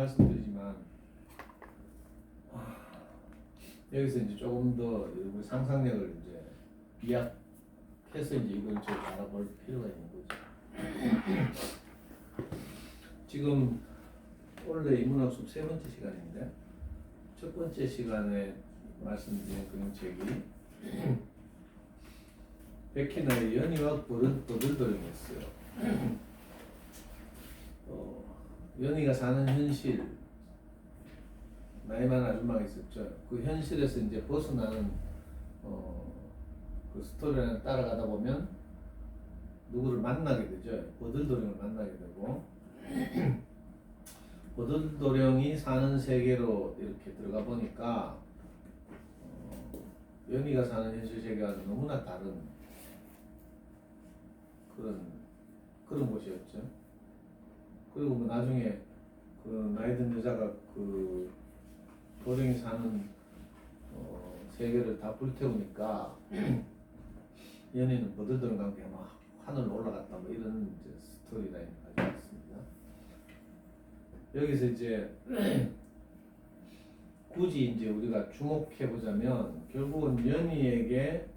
말씀드리지만 아, 여기서 이제 조금 더 우리 상상력을 이제 비약해서 이제 이걸 좀 알아볼 필요가 있는 거죠. 지금 원래 인문학 습 세 번째 시간인데 첫 번째 시간에 말씀드린 그림책이 베키나의 연희와 버들, 버들도령이었어요. 어, 연희가 사는 현실, 나이 많은 아줌마가 있었죠. 그 현실에서 이제 벗어나는 어, 그 스토리를 따라가다 보면 누구를 만나게 되죠. 버들도령을 만나게 되고 버들도령이 사는 세계로 이렇게 들어가 보니까 어, 연희가 사는 현실 세계와 너무나 다른 그런 그런 곳이었죠. 그리고 뭐 나중에 그 나이 든 여자가 그 도령이 사는 어, 세계를 다 불태우니까 연희는 버들도령과 함께 막 하늘로 올라갔다 뭐 이런 이제 스토리라인을 가지고 있습니다. 여기서 이제 굳이 이제 우리가 주목해 보자면 결국은 연희에게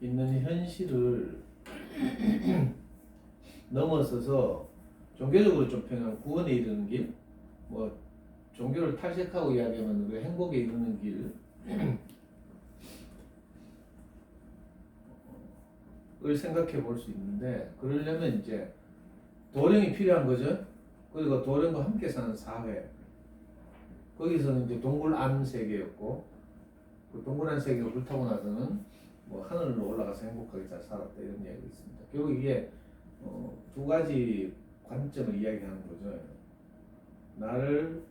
있는 현실을 넘어서서 종교적으로 좀 표현하면 구원에 이르는 길, 뭐 종교를 탈색하고 이야기하면 우리 행복에 이르는 길, 을 생각해 볼 수 있는데 그러려면 이제 도령이 필요한 거죠. 그리고 도령과 함께 사는 사회. 거기서는 이제 동굴 안 세계였고 그 동굴 안 세계가 불타고 나서는 뭐 하늘로 올라가서 행복하게 잘 살았다 이런 이야기가 있습니다. 결국 이게 어, 두 가지 관점을 이야기하는 거죠. 나를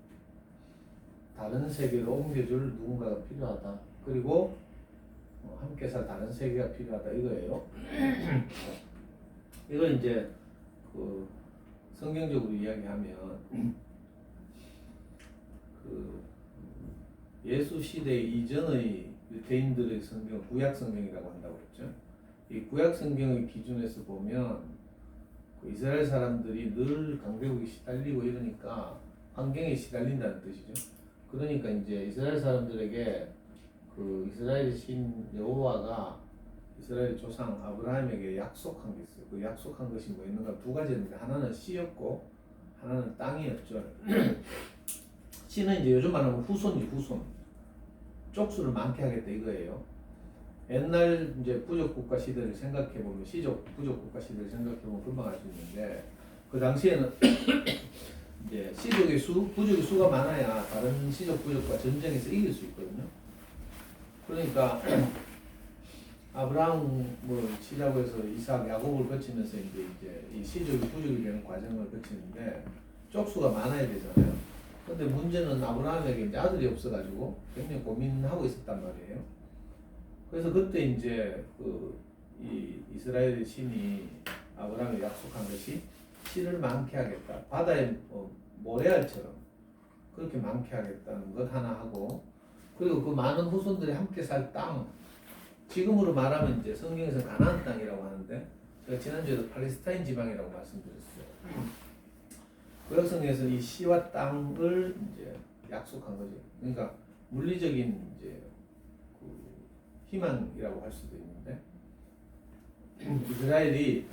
다른 세계로 옮겨줄 누군가가 필요하다. 그리고 어, 함께 살 다른 세계가 필요하다 이거예요. 이걸 이제 그 성경적으로 이야기하면 그 예수 시대 이전의 유대인들의 성경 구약 성경이라고 한다고 했죠. 이 구약 성경의 기준에서 보면 그 이스라엘 사람들이 늘 강대국에 시달리고 이러니까 환경에 시달린다는 뜻이죠. 그러니까 이제 이스라엘 사람들에게 그 이스라엘 신 여호와가 이스라엘 조상 아브라함에게 약속한 게 있어요. 그 약속한 것이 뭐였는가 두 가지였는데 하나는 씨였고 하나는 땅이었죠. 씨는 이제 요즘 말하면 후손이 후손. 쪽수를 많게 하겠다 이거예요. 옛날 이제 부족 국가 시대를 생각해 보면 시족 부족 국가 시대를 생각해 보면 금방 알 수 있는데 그 당시에는 이제 시족의 수, 부족의 수가 많아야 다른 시족 부족과 전쟁에서 이길 수 있거든요. 그러니까 아브라함 뭐 시작으로 해서 이삭 야곱을 거치면서 이제 이제 이 시족이 부족이 되는 과정을 거치는데 쪽수가 많아야 되잖아요. 근데 문제는 아브라함에게 이제 아들이 없어가지고 굉장히 고민하고 있었단 말이에요. 그래서 그때 이제 그 이 이스라엘 신이 아브라함에 약속한 것이 씨를 많게 하겠다. 바다의 뭐 모래알처럼 그렇게 많게 하겠다는 것 하나 하고 그리고 그 많은 후손들이 함께 살 땅, 지금으로 말하면 이제 성경에서 가나안 땅이라고 하는데 제가 지난주에도 팔레스타인 지방이라고 말씀드렸어요. 구약성경에서 이 씨와 땅을 이제 약속한 거죠. 그러니까 물리적인 이제 그 희망이라고 할 수도 있는데 이스라엘이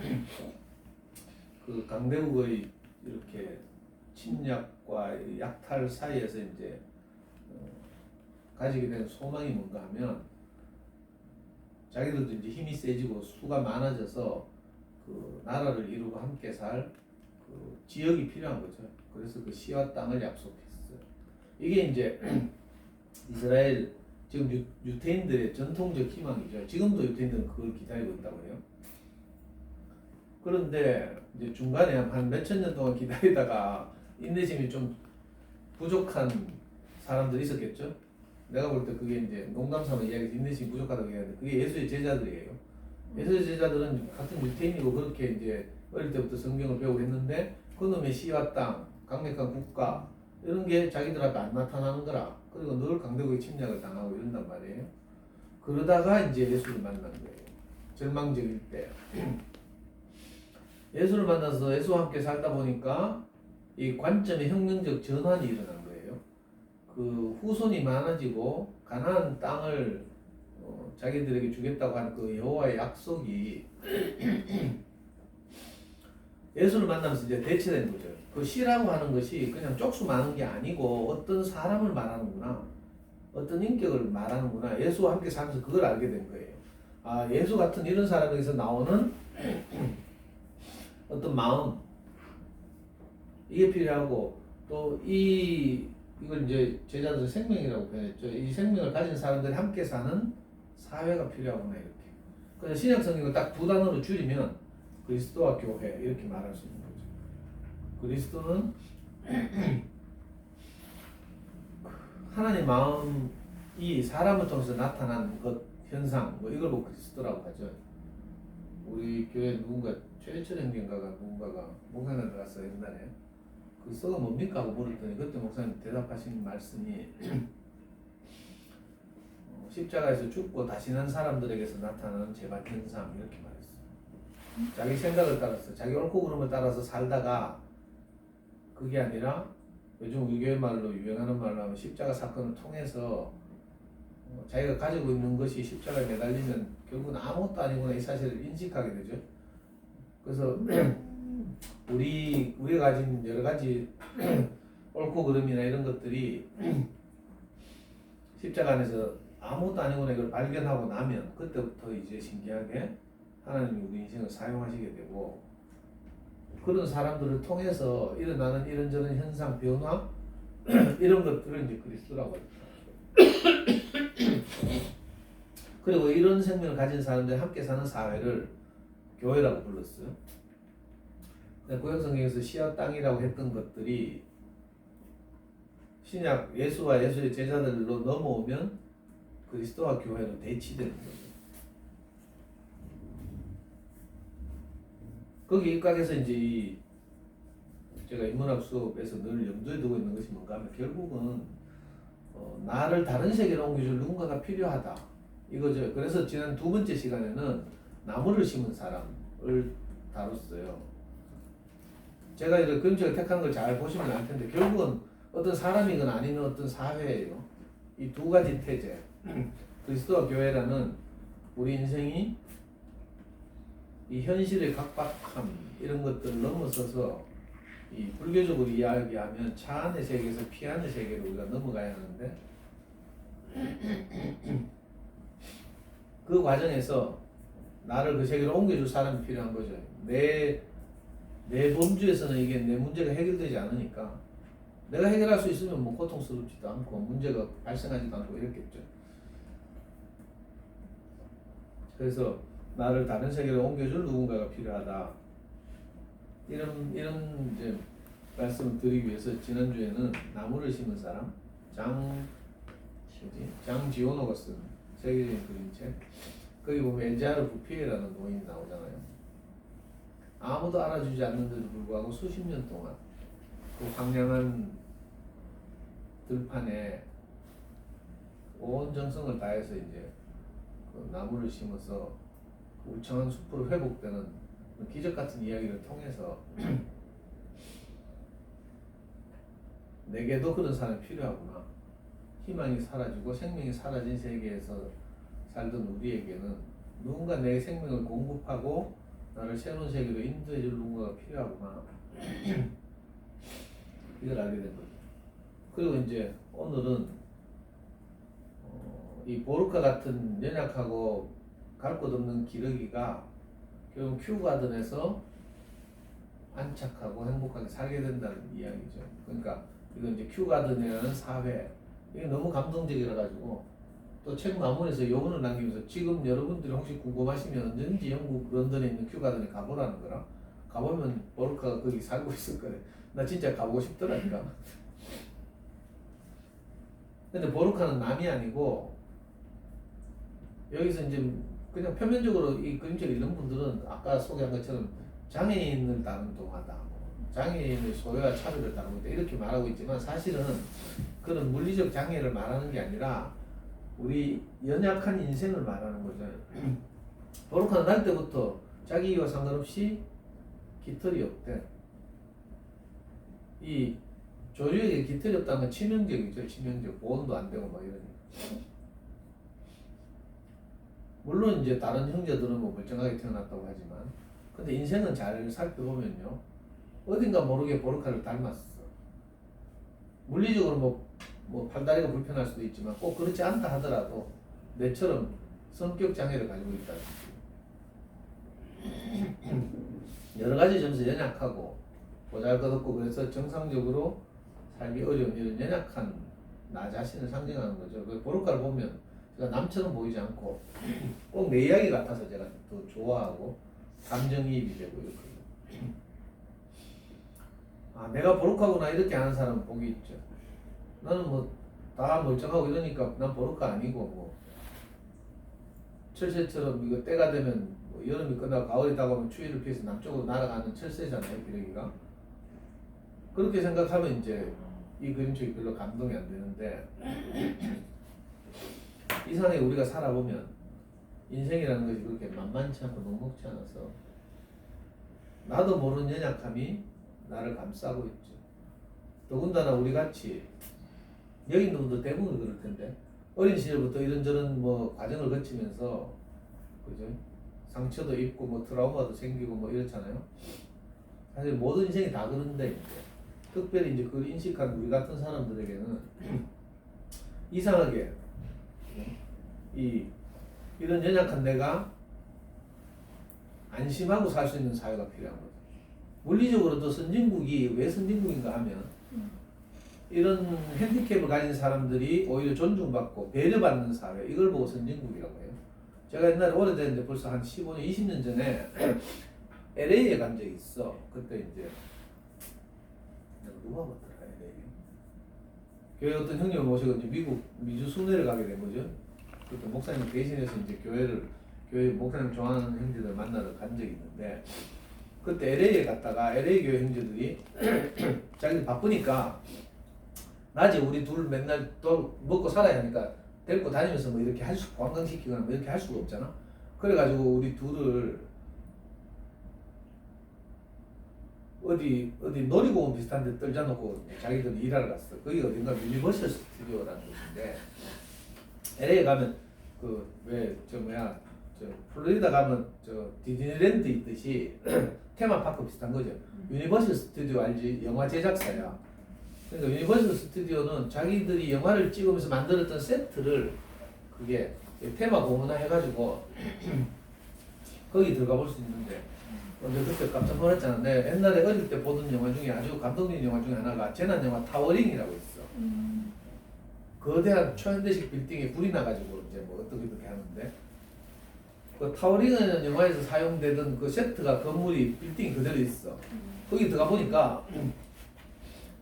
그 강대국의 이렇게 침략과 약탈 사이에서 이제 어, 가지게 된 소망이 뭔가 하면 자기들도 이제 힘이 세지고 수가 많아져서 그 나라를 이루고 함께 살 그 지역이 필요한 거죠. 그래서 그 시와 땅을 약속했어요. 이게 이제 이스라엘 지금 유, 유태인들의 전통적 희망이죠. 지금도 유태인들은 그걸 기다리고 있다고 해요. 그런데 이제 중간에 한 몇천 년 동안 기다리다가 인내심이 좀 부족한 사람들이 있었겠죠. 내가 볼 때 그게 이제 농담 삼아 이야기해서 인내심이 부족하다고 얘기하는데 그게 예수의 제자들이에요. 예수의 제자들은 같은 유태인이고 그렇게 이제 어릴 때부터 성경을 배우고 했는데 그놈의 씨와 땅, 강력한 국가 이런 게 자기들 앞에 안 나타나는 거라. 그리고 늘 강대국의 침략을 당하고 이런단 말이에요. 그러다가 이제 예수를 만난 거예요. 절망적일 때. 예수를 만나서 예수와 함께 살다 보니까 이 관점의 혁명적 전환이 일어난 거예요. 그 후손이 많아지고 가나안 땅을 어, 자기들에게 주겠다고 한 그 여호와의 약속이 예수를 만나면서 이제 대체된 거죠. 그 씨라고 하는 것이 그냥 쪽수 많은 게 아니고 어떤 사람을 말하는구나. 어떤 인격을 말하는구나. 예수와 함께 살면서 그걸 알게 된 거예요. 아, 예수 같은 이런 사람에게서 나오는 어떤 마음 이게 필요하고 또 이 이걸 이제 제자들 생명이라고 표현했죠. 이 생명을 가진 사람들이 함께 사는 사회가 필요하구나 이렇게. 그래서 신약 성경을 딱 두 단어로 줄이면 그리스도와 교회 이렇게 말할 수 있는. 그리스도는 하나님 마음이 사람을 통해서 나타난 것 현상 뭐 이걸 보고 그리스도라고 하죠. 우리 교회 누군가 최철 형님가가 누군가가 목사님 들어갔어 옛날에 그리스도가 뭡니까 하고 물었더니 그때 목사님 대답하신 말씀이 어, 십자가에서 죽고 다시 난 사람들에게서 나타나는 재발 현상 이렇게 말했어. 자기 생각을 따라서 자기 옳고 그름을 따라서 살다가 그게 아니라 요즘 교회 말로 유행하는 말로 하면 십자가 사건을 통해서 어, 자기가 가지고 있는 것이 십자가에 매달리면 결국은 아무것도 아니구나 이 사실을 인식하게 되죠. 그래서 우리 우리가 가진 여러 가지 옳고 그름이나 이런 것들이 십자가 안에서 아무것도 아니구나 이걸 발견하고 나면 그때부터 이제 신기하게 하나님이 우리 인생을 사용하시게 되고 그런 사람들을 통해서 일어나는 이런저런 현상 변화 이런 것들을 이제 그리스도라고. 그리고 이런 생명을 가진 사람들이 함께 사는 사회를 교회라고 불렀어요. 구약성경에서 시와 땅이라고 했던 것들이 신약 예수와 예수의 제자들로 넘어오면 그리스도와 교회로 대치되는 거죠. 거기 입각해서 이제 이 제가 인문학 수업에서 늘 염두에 두고 있는 것이 뭔가 하면 결국은 어, 나를 다른 세계로 옮겨줄 누군가가 필요하다 이거죠. 그래서 지난 두 번째 시간에는 나무를 심은 사람을 다뤘어요. 제가 이제 근처에 택한 걸 잘 보시면 알 텐데 결국은 어떤 사람이건 아니면 어떤 사회예요. 이 두 가지 태제 그리스도와 교회라는 우리 인생이 이 현실의 각박함 이런 것들을 넘어서서 이 불교적으로 이야기하면 차 안의 세계에서 피 안의 세계로 우리가 넘어가야 하는데 그 과정에서 나를 그 세계로 옮겨줄 사람이 필요한 거죠. 내, 내 범주에서는 이게 내 문제가 해결되지 않으니까 내가 해결할 수 있으면 뭐 고통스럽지도 않고 문제가 발생하지도 않고 이렇겠죠. 그래서 나를 다른 세계로 옮겨줄 누군가가 필요하다. 이런 이런 이제 말씀을 드리기 위해서 지난 주에는 나무를 심은 사람 장 장지오노가 쓴 세계적인 그림책 거기 보면 엔자르 부피에라는 노인이 나오잖아요. 아무도 알아주지 않는데도 불구하고 수십 년 동안 그 황량한 들판에 온 정성을 다해서 이제 그 나무를 심어서 그 울창한 숲으로 회복되는 그 기적 같은 이야기를 통해서 내게도 그런 사람이 필요하구나. 희망이 사라지고 생명이 사라진 세계에서 살던 우리에게는 누군가 내 생명을 공급하고 나를 새로운 세계로 인도해 줄 누군가가 필요하구나. 이걸 알게 된 거죠. 그리고 이제 오늘은 어, 이 보르카 같은 연약하고 갈 곳 없는 기러기가 결국 큐가든에서 안착하고 행복하게 살게 된다는 이야기죠. 그러니까 이건 이제 큐가든이라는 사회 이게 너무 감동적이라 가지고 또 책 마무리에서 요원을 남기면서 지금 여러분들이 혹시 궁금하시면 언제든지 영국 런던에 있는 큐가든에 가보라는 거라 가보면 보르카가 거기 살고 있을 거래. 나 진짜 가보고 싶더라니까. 근데 보르카는 남이 아니고 여기서 이제 그냥 표면적으로 이 그림책을 읽는 분들은 아까 소개한 것처럼 장애인을 다룬 동화다. 장애인의 소외와 차별을 다루고. 이렇게 말하고 있지만 사실은 그런 물리적 장애를 말하는 게 아니라 우리 연약한 인생을 말하는 거죠. 보르카는 날 때부터 자기와 상관없이 깃털이 없대. 이 조류에게 깃털이 없다는 건 치명적이죠. 치명적. 보온도 안 되고 막 이러니까. 물론 이제 다른 형제들은 뭐 멀쩡하게 태어났다고 하지만 근데 인생은 잘 살펴보면요. 어딘가 모르게 보르카를 닮았어. 물리적으로 뭐, 뭐 팔다리가 불편할 수도 있지만 꼭 그렇지 않다 하더라도 내처럼 성격 장애를 가지고 있다. 여러 가지 점에서 연약하고 보잘것없고 그래서 정상적으로 살기 어려운 이런 연약한 나 자신을 상징하는 거죠. 그 보르카를 보면 제가 남처럼 보이지 않고 꼭 내 이야기 같아서 제가 더 좋아하고 감정이입이 되고 이렇거든요. 아 내가 보르카구나 이렇게 하는 사람 복이 있죠. 나는 뭐 다 멀쩡하고 이러니까 난 보르카 아니고 뭐 철새처럼 이거 때가 되면 뭐 여름이 끝나고 가을이 다가오면 추위를 피해서 남쪽으로 날아가는 철새잖아요 기러기가 그렇게 생각하면 이제 이 그림책이 별로 감동이 안 되는데 이 세상에 우리가 살아보면 인생이라는 것이 그렇게 만만치 않고 녹록지 않아서 나도 모르는 연약함이 나를 감싸고 있죠. 더군다나 우리 같이 여기 있는 분들 대부분 그럴 텐데 어린 시절부터 이런저런 뭐 과정을 거치면서 그죠? 상처도 입고 뭐 트라우마도 생기고 뭐 이렇잖아요. 사실 모든 인생이 다 그런데 이제 특별히 이제 그걸 인식한 우리 같은 사람들에게는 이상하게 이 이런 연약한 내가 안심하고 살 수 있는 사회가 필요한 거죠. 물리적으로도 선진국이 왜 선진국인가 하면 이런 핸디캡을 가진 사람들이 오히려 존중받고 배려받는 사회 이걸 보고 선진국이라고 해요. 제가 옛날에 오래됐는데 벌써 한 15년, 20년 전에 LA에 간 적이 있어. 그때 이제 누가 봤더라 LA. 교회 어떤 형님을 모시고 이제 미국 미주 순회를 가게 된 거죠. 그때 목사님 대신해서 이제 교회를 교회 목사님 좋아하는 형제들 만나러 간 적이 있는데 그때 LA에 갔다가 LA 교회 형제들이 자기들 바쁘니까 낮에 우리 둘 맨날 또 먹고 살아야 하니까 데리고 다니면서 뭐 이렇게 할 수, 관광시키거나 뭐 이렇게 할 수가 없잖아. 그래가지고 우리 둘을 어디 어디 놀이공원 비슷한 데 떨자 놓고 자기들이 일하러 갔어. 거기 어딘가 유니버설 스튜디오라는 곳인데 LA 가면 그 왜 저 뭐야 저 플로리다 가면 저 디즈니랜드 있듯이 테마파크 비슷한 거죠. 유니버설 스튜디오 알지? 영화 제작사야. 그러니까 유니버설 스튜디오는 자기들이 영화를 찍으면서 만들었던 세트를 그게 테마 공원화 해가지고 거기 들어가 볼 수 있는데 근데 그때 깜짝 놀랐잖아. 내 옛날에 어릴 때 보던 영화 중에 아주 감동적인 영화 중에 하나가 재난 영화 타워링이라고 있어. 거대한 초현대식 빌딩에 불이 나가지고 이제 뭐 어떻게 어떻게 하는데 그 타워링은 영화에서 사용되던 그 세트가 건물이 빌딩이 그대로 있어. 거기 들어가 보니까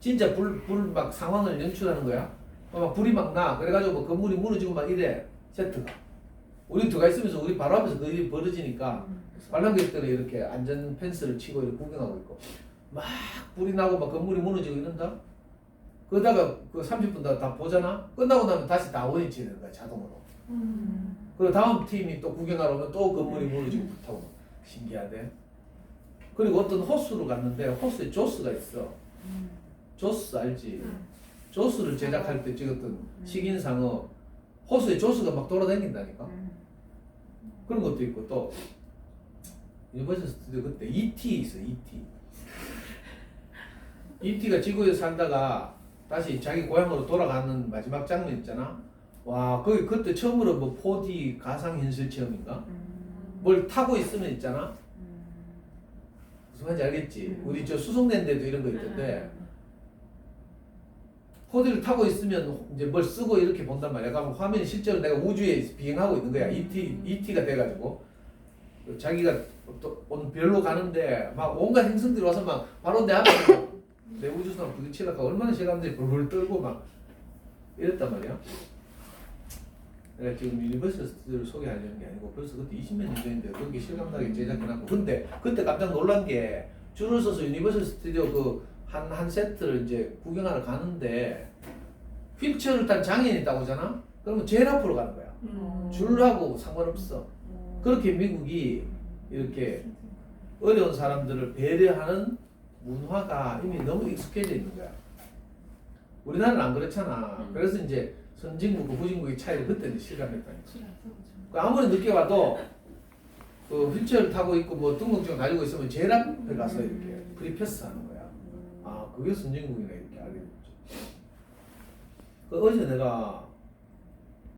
진짜 불 불 막 상황을 연출하는 거야. 어, 막 불이 막 나. 그래가지고 뭐 건물이 무너지고 막 이래 세트가. 우리 들어가 있으면서 우리 바로 앞에서 그 일이 벌어지니까 관람객들은 이렇게 안전 펜스를 치고 이렇게 구경하고 있고 막 불이 나고 막 건물이 무너지고 이런다. 그러다가 그 30분 다, 다 보잖아. 끝나고 나면 다시 다 원위치 되는 거야 자동으로. 그리고 다음 팀이 또 구경하러 오면 또 건물이 무너지고 불타고 신기하대. 그리고 어떤 호수로 갔는데 호수에 조스가 있어. 조스 알지? 조스를 제작할 때 찍었던 식인상어 호수에 조스가 막 돌아다닌다니까. 그런 것도 있고 또 유니버설 스튜디오 그때 E.T. 있어 E.T. E.T.가 지구에 살다가 다시 자기 고향으로 돌아가는 마지막 장면 있잖아. 와 거기 그때 처음으로 뭐 4D 가상현실 체험인가? 뭘 타고 있으면 있잖아. 무슨 말인지 알겠지? 우리 저 수송된 데도 이런 거 있던데 4D를 타고 있으면 이제 뭘 쓰고 이렇게 본단 말이야. 그러면 화면이 실제로 내가 우주에 비행하고 있는 거야. ET, ET가 돼가지고. 자기가 또 별로 가는데 막 온갖 행성들이 와서 막 바로 내 앞에 내 우주선 부딪히다가 얼마나 실감들이 벌벌 떨고 막 이랬단 말이야. 내가 지금 스튜디오를 소개하려는 게 아니고 벌써 그때 20몇 년 전인데 거기 실감나게 제작해놨고 근데 그때 깜짝 놀란 게 줄을 서서 유니버설 스튜디오 그한한 세트를 이제 구경하러 가는데 휠체어를 탄 장애인이 있다고 하잖아? 그러면 제일 앞으로 가는 거야. 줄하고 상관없어. 그렇게 미국이 이렇게 어려운 사람들을 배려하는 문화가 이미 너무 익숙해져 있는 거야. 우리나라는 안 그렇잖아. 음. 그래서 이제 선진국과 후진국의 차이를 그때 이제 실감했다니까. 그거죠. 그 아무리 늦게 와도 그 휠체어를 타고 있고 뭐 등록증 가지고 있으면 제일 앞에 가서 이렇게 프리패스 하는 거야. 아 그게 선진국이네 이렇게 알게 됐죠. 그 어제 내가